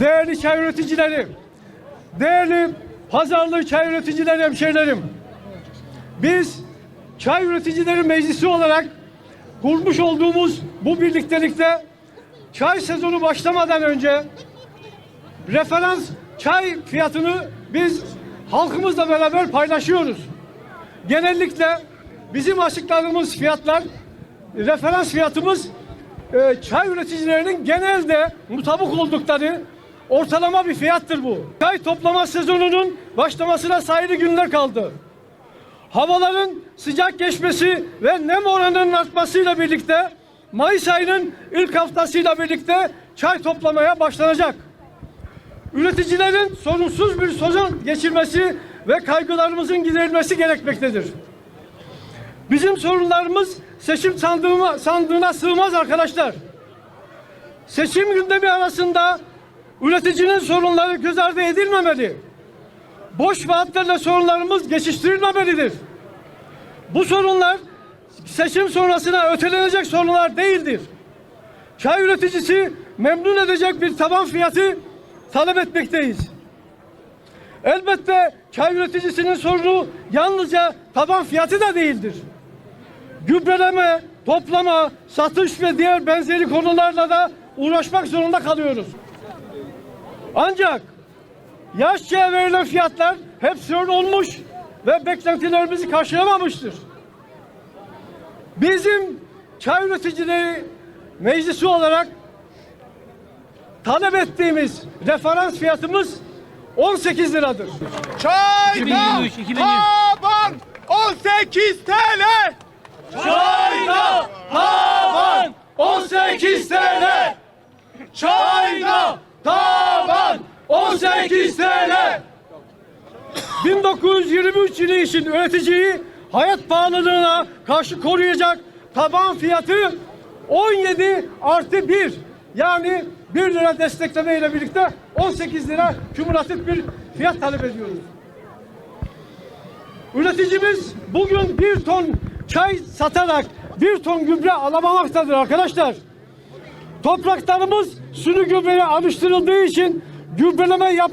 değerli çay üreticileri, değerli pazarlı çay üreticileri hemşehrilerim. Biz Çay Üreticileri Meclisi olarak kurmuş olduğumuz bu birliktelikte çay sezonu başlamadan önce referans çay fiyatını biz halkımızla beraber paylaşıyoruz. Genellikle bizim açıkladığımız fiyatlar referans fiyatımız e, çay üreticilerinin genelde mutabık oldukları ortalama bir fiyattır bu. Çay toplama sezonunun başlamasına sayılı günler kaldı. Havaların sıcak geçmesi ve nem oranının artmasıyla birlikte Mayıs ayının ilk haftasıyla birlikte çay toplamaya başlanacak. Üreticilerin sorunsuz bir sezon geçirmesi ve kaygılarımızın giderilmesi gerekmektedir. Bizim sorunlarımız seçim sandığına, sandığına sığmaz arkadaşlar. Seçim gündemi arasında üreticinin sorunları göz ardı edilmemeli. Boş vaatlerle sorunlarımız geçiştirilmemelidir. Bu sorunlar seçim sonrasına ötelenecek sorunlar değildir. Çay üreticisi memnun edecek bir taban fiyatı talep etmekteyiz. Elbette çay üreticisinin sorunu yalnızca taban fiyatı da değildir. Gübreleme, toplama, satış ve diğer benzeri konularla da uğraşmak zorunda kalıyoruz. Ancak yaşçıya verilen fiyatlar hep sorun olmuş ve beklentilerimizi karşılamamıştır. Bizim çay üreticileri meclisi olarak talep ettiğimiz referans fiyatımız 18 liradır. Çayda 2023, 2020. taban 18 TL. Çayda taban 18 TL. Çayda taban 18 TL. 1923 yılı için üreticiyi hayat pahalılığına karşı koruyacak taban fiyatı 17 artı 1 yani 1 lira destekleme ile birlikte 18 lira kümülatif bir fiyat talep ediyoruz. Üreticimiz bugün bir ton çay satarak bir ton gübre alamamaktadır arkadaşlar. Topraklarımız suni gübreye alıştırıldığı için gübreleme yap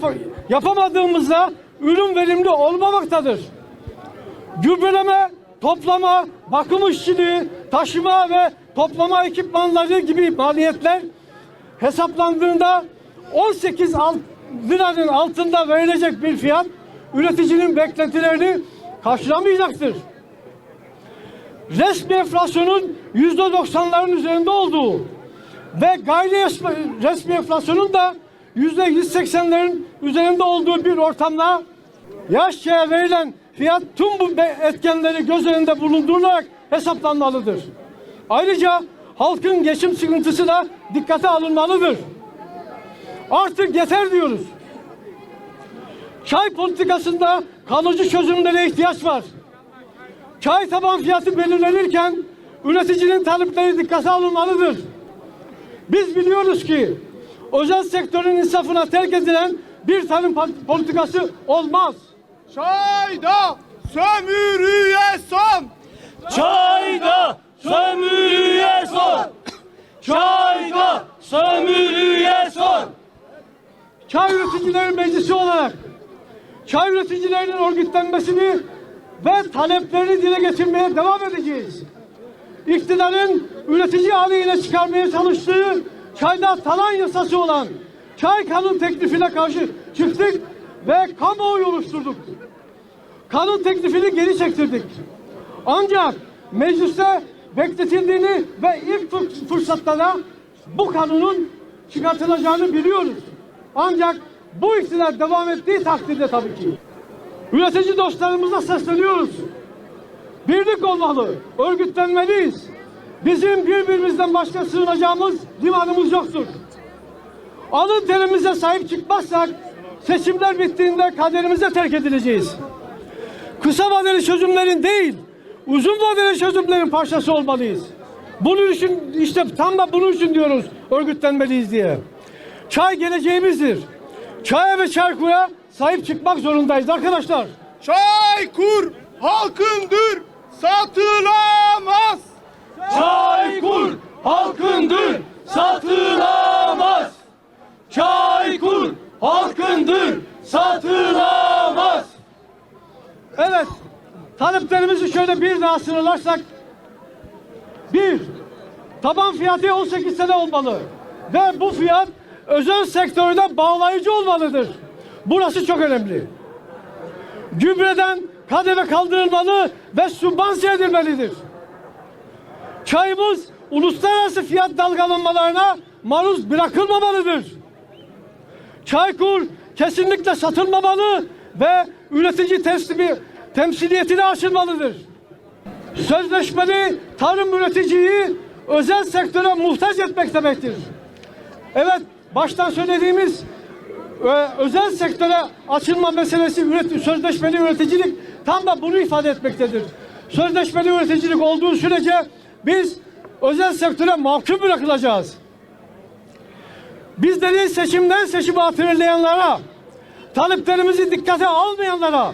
yapamadığımızda ürün verimli olmamaktadır. Gübreleme, toplama, bakım işçiliği, taşıma ve toplama ekipmanları gibi maliyetler hesaplandığında 18 alt- liranın altında verilecek bir fiyat üreticinin beklentilerini karşılamayacaktır. Resmi enflasyonun yüzde doksanların üzerinde olduğu ve gayri resmi- enflasyonun da yüzde yüz seksenlerin üzerinde olduğu bir ortamda yaşçıya verilen fiyat tüm bu etkenleri göz önünde bulundurularak hesaplanmalıdır. Ayrıca halkın geçim sıkıntısı da dikkate alınmalıdır. Artık yeter diyoruz. Çay politikasında kalıcı çözümlere ihtiyaç var. Çay taban fiyatı belirlenirken üreticinin talepleri dikkate alınmalıdır. Biz biliyoruz ki özel sektörün insafına terk edilen bir tarım politikası olmaz. Çayda sömürüye son. Çayda sömürüye son. Çayda sömürüye son. Çay Üreticileri Meclisi olarak çay üreticilerinin örgütlenmesini ve taleplerini dile getirmeye devam edeceğiz. İktidarın üretici aleyhine çıkarmaya çalıştığı çayda talan yasası olan çay kanun teklifine karşı çıktık ve kamuoyu oluşturduk kanun teklifini geri çektirdik. Ancak mecliste bekletildiğini ve ilk fır- fırsatta da bu kanunun çıkartılacağını biliyoruz. Ancak bu iktidar devam ettiği takdirde tabii ki. Üretici dostlarımıza sesleniyoruz. Birlik olmalı, örgütlenmeliyiz. Bizim birbirimizden başka sığınacağımız limanımız yoktur. Alın terimize sahip çıkmazsak seçimler bittiğinde kaderimize terk edileceğiz kısa vadeli çözümlerin değil, uzun vadeli çözümlerin parçası olmalıyız. Bunun için işte tam da bunun için diyoruz örgütlenmeliyiz diye. Çay geleceğimizdir. Çaya ve çaykuya sahip çıkmak zorundayız arkadaşlar. Çaykur halkındır satılamaz. Çaykur halkındır, satılamaz. Çaykur halkındır, satılamaz. Evet, taleplerimizi şöyle bir daha sınırlarsak. Bir, taban fiyatı 18 sene olmalı. Ve bu fiyat özel sektörde bağlayıcı olmalıdır. Burası çok önemli. Gübreden kademe kaldırılmalı ve sübvanse edilmelidir. Çayımız uluslararası fiyat dalgalanmalarına maruz bırakılmamalıdır. Çaykur kesinlikle satılmamalı ve üretici teslimi temsiliyetine aşılmalıdır. Sözleşmeli tarım üreticiyi özel sektöre muhtaç etmek demektir. Evet, baştan söylediğimiz e, özel sektöre açılma meselesi üret, sözleşmeli üreticilik tam da bunu ifade etmektedir. Sözleşmeli üreticilik olduğu sürece biz özel sektöre mahkum bırakılacağız. Bizleri seçimden seçime hatırlayanlara, taleplerimizi dikkate almayanlara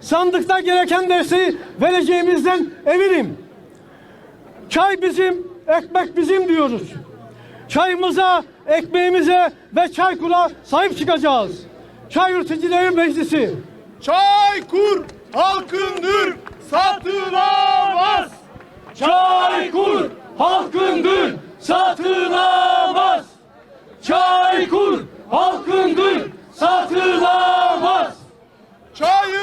sandıkta gereken desteği vereceğimizden eminim. Çay bizim, ekmek bizim diyoruz. Çayımıza, ekmeğimize ve Çaykur'a sahip çıkacağız. Çay Üreticileri Meclisi. Çaykur halkındır, satılamaz. Çaykur halkındır, satılamaz. Çaykur halkındır, satılamaz. Çayına